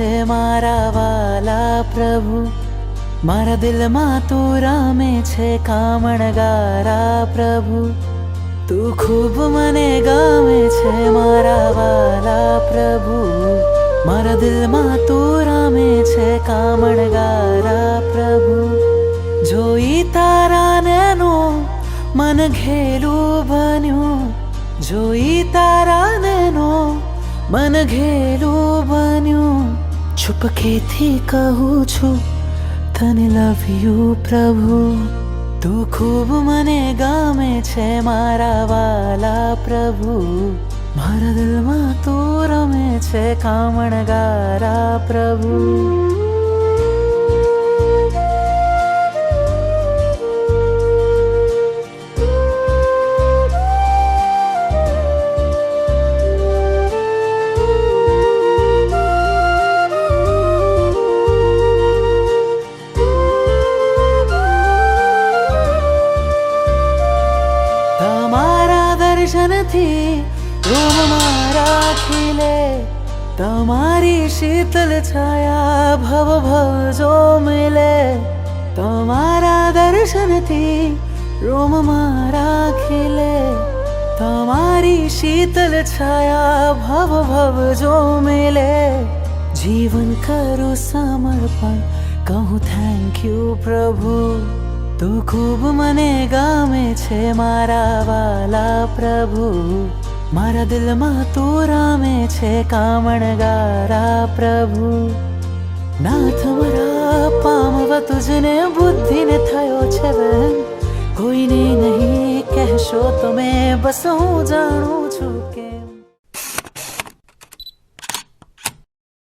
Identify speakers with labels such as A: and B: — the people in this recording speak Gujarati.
A: છે મારા વાલા પ્રભુ. મારા દિલમાં તું રામે છે કામણગારા પ્રભુ. તું ખૂબ મને ગામે છે મારા વાલા પ્રભુ. મારા દિલમાં તું રામે છે કામણગારા પ્રભુ. જોઈ તારા નેનો મન ઘેલું બન્યું. જોઈ તારા નેનો મન ઘેલું બન્યું. છુપકેથી કહું છું, તને લવ યુ પ્રભુ. તું ખૂબ મને ગમે છે મારા વાલા પ્રભુ. મારા દિલમાં તું રમે છે, કામણગારા પ્રભુ. તમારા દર્શનથી રોમ મારા ખીલે તમારી શીતલ છાયા ભવ ભવ જો મિલે તમારા દર્શનથી રોમ મારા ખીલે તમારી શીતલ છાયા ભવ ભવ જો મિલે જીવન કરું સમર્પણ કહું થેન્ક યુ પ્રભુ તું ખૂબ મને ગામે છે મારા વાલા પ્રભુ. મારા દિલમાં તું રામે છે કામણગારા પ્રભુ. નાથ મારા પામવા તુજને બુદ્ધિને થયો છે કોઈને નહીં કહેશો તમે બસ હું જાણું